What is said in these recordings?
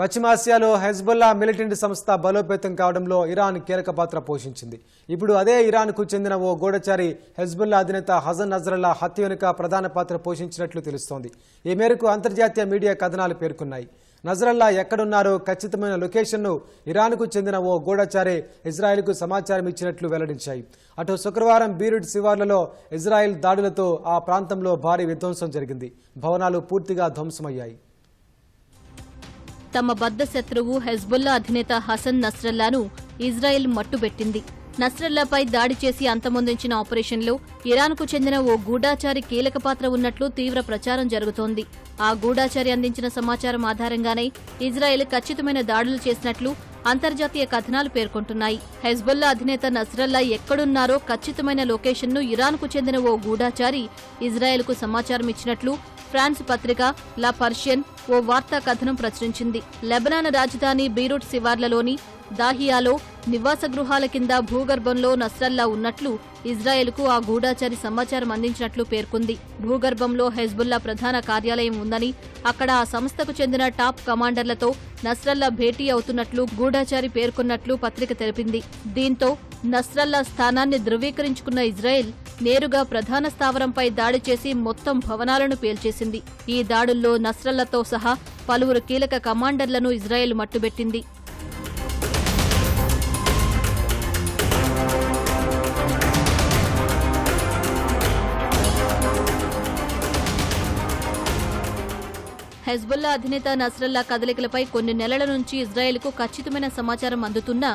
పశ్చిమాసియాలో Hezbollah militant సంస్థ బలోపేతం కావడంలో ఇరాన్ కీలక పాత్ర పోషించింది. ఇప్పుడు అదే ఇరాన్కు చెందిన ఓ గూఢచారి హెజ్బుల్లా అధినేత హజన్ నజరల్లా హత్య వెనుక ప్రధాన పాత్ర పోషించినట్లు తెలుస్తోంది. ఈ మేరకు అంతర్జాతీయ మీడియా కథనాలు పేర్కొన్నాయి. నజరల్లా ఎక్కడున్నారో ఖచ్చితమైన లొకేషన్ను ఇరాన్కు చెందిన ఓ గూఢచారి ఇజ్రాయెల్కు సమాచారం ఇచ్చినట్లు వెల్లడించాయి. అటు శుక్రవారం బీరుడ్ శివార్లలో ఇజ్రాయెల్ దాడులతో ఆ ప్రాంతంలో భారీ విధ్వంసం జరిగింది. భవనాలు పూర్తిగా ధ్వంసమయ్యాయి. తమ బద్ద శత్రువు హెజ్బుల్లా అధినేత హసన్ నస్రల్లాను ఇజ్రాయెల్ మట్టుబెట్టింది. నస్రల్లాపై దాడి చేసి అంతమొందించిన ఆపరేషన్లో ఇరాన్కు చెందిన ఓ గూఢాచారి కీలక పాత్ర ఉన్నట్లు తీవ్ర ప్రచారం జరుగుతోంది. ఆ గూఢాచారి అందించిన సమాచారం ఆధారంగానే ఇజ్రాయెల్ ఖచ్చితమైన దాడులు చేసినట్లు అంతర్జాతీయ కథనాలు పేర్కొంటున్నాయి. హెజ్బుల్లా అధినేత నస్రల్లా ఎక్కడున్నారో ఖచ్చితమైన లొకేషన్ను ఇరాన్కు చెందిన ఓ గూఢాచారి ఇజ్రాయెల్కు సమాచారం ఇచ్చినట్లు ఫ్రాన్స్ పత్రిక లా పర్షియన్ ఓ వార్తా కథనం ప్రచురించింది. లెబనాన్ రాజధాని బీరూట్ శివార్లలోని దాహియాలో నివాస గృహాల కింద భూగర్భంలో నస్రల్లా ఉన్నట్లు ఇజ్రాయెల్కు ఆ గూఢాచారి సమాచారం అందించినట్లు పేర్కొంది. భూగర్భంలో హెజ్బుల్లా ప్రధాన కార్యాలయం ఉందని అక్కడ ఆ సంస్థకు చెందిన టాప్ కమాండర్లతో నస్రల్లా భేటీ అవుతున్నట్లు గూఢాచారి పేర్కొన్నట్లు పత్రిక తెలిపింది. దీంతో నస్రల్లా స్థానాన్ని ధృవీకరించుకున్న ఇజ్రాయెల్ నేరుగా ప్రధాన స్థావరంపై దాడి చేసి మొత్తం భవనాలను పేల్చేసింది. ఈ దాడుల్లో నస్రల్లతో సహా పలువురు కీలక కమాండర్లను ఇజ్రాయెల్ మట్టుబెట్టింది. హెజ్బుల్లా అధినేత నస్రల్లా కదలికలపై కొన్ని నెలల నుంచి ఇజ్రాయెల్కు ఖచ్చితమైన సమాచారం అందుతున్నా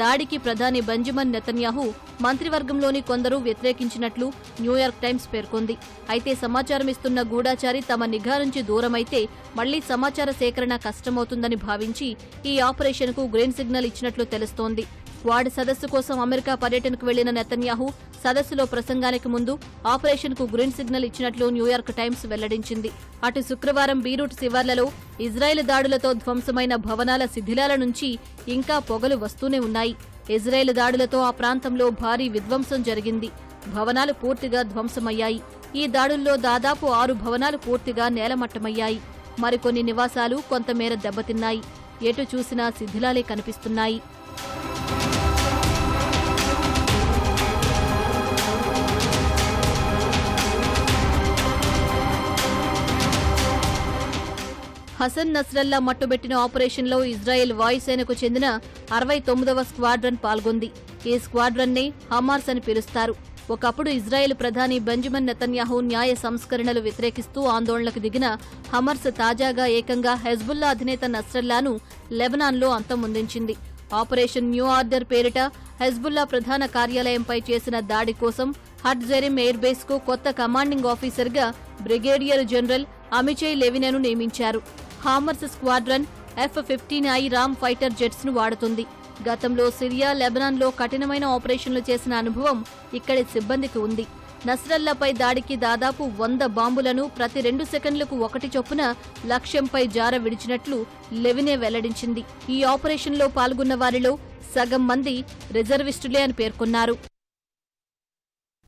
దాడికి ప్రధాని బెంజమిన్ నెతన్యాహు మంత్రివర్గంలోని కొందరు వ్యతిరేకించినట్లు న్యూయార్క్ టైమ్స్ పేర్కొంది. అయితే సమాచారం ఇస్తున్న గూఢాచారి తమ నిఘా నుంచి దూరమైతే మళ్ళీ సమాచార సేకరణ కష్టమవుతుందని భావించి ఈ ఆపరేషన్కు గ్రీన్ సిగ్నల్ ఇచ్చినట్లు తెలుస్తోంది. క్వాడ్ సదస్సు కోసం అమెరికా పర్యటనకు వెళ్ళిన నెతన్యాహు సదస్సులో ప్రసంగానికి ముందు ఆపరేషన్కు గ్రీన్ సిగ్నల్ ఇచ్చినట్లు న్యూయార్క్ టైమ్స్ వెల్లడించింది. అటు శుక్రవారం బీరూట్ శివార్లలో ఇజ్రాయెల్ దాడులతో ధ్వంసమైన భవనాల శిథిలాల నుంచి ఇంకా పొగలు వస్తూనే ఉన్నాయి. ఇజ్రాయెల్ దాడులతో ఆ ప్రాంతంలో భారీ విధ్వంసం జరిగింది. భవనాలు పూర్తిగా ధ్వంసమయ్యాయి. ఈ దాడుల్లో దాదాపు ఆరు భవనాలు పూర్తిగా నేలమట్టమయ్యాయి. మరికొన్ని నివాసాలు కొంతమేర దెబ్బతిన్నాయి. ఎటు చూసినా శిథిలాలే కనిపిస్తున్నాయి. హసన్ నస్రల్లా మట్టుబెట్టిన ఆపరేషన్లో ఇజ్రాయెల్ వాయుసేనకు చెందిన అరవై తొమ్మిదవ స్క్వాడ్రన్ పాల్గొంది. ఈ స్క్వాడ్రన్నే హమార్స్ అని పిలుస్తారు. ఒకప్పుడు ఇజ్రాయెల్ ప్రధాని బెంజమిన్ నెతన్యాహు న్యాయ సంస్కరణలు వ్యతిరేకిస్తూ ఆందోళనకు దిగిన హమర్స్ తాజాగా ఏకంగా హెజ్బుల్లా అధినేత నస్రల్లాను లెబనాన్లో అంతమొందించింది. ఆపరేషన్ న్యూ ఆర్డర్ పేరిట హెజ్బుల్లా ప్రధాన కార్యాలయంపై చేసిన దాడి కోసం హట్ జెరిమ్ ఎయిర్ బేస్కు కొత్త కమాండింగ్ ఆఫీసర్గా బ్రిగేడియర్ జనరల్ అమిచయ్ లెవినను నియమించారు. Hammers squadron F fifteen I Ra'am fighter జెట్స్ను వాడుతుంది. గతంలో సిరియా లెబనాన్లో కఠినమైన ఆపరేషన్లు చేసిన అనుభవం ఇక్కడి సిబ్బందికి ఉంది. నస్రల్లాపై దాడికి దాదాపు వంద బాంబులను ప్రతి రెండు సెకండ్లకు ఒకటి చొప్పున లక్ష్యంపై జార విడిచినట్లు లెవినే వెల్లడించింది. ఈ ఆపరేషన్లో పాల్గొన్న వారిలో సగం మంది రిజర్విస్టులే అని పేర్కొన్నారు.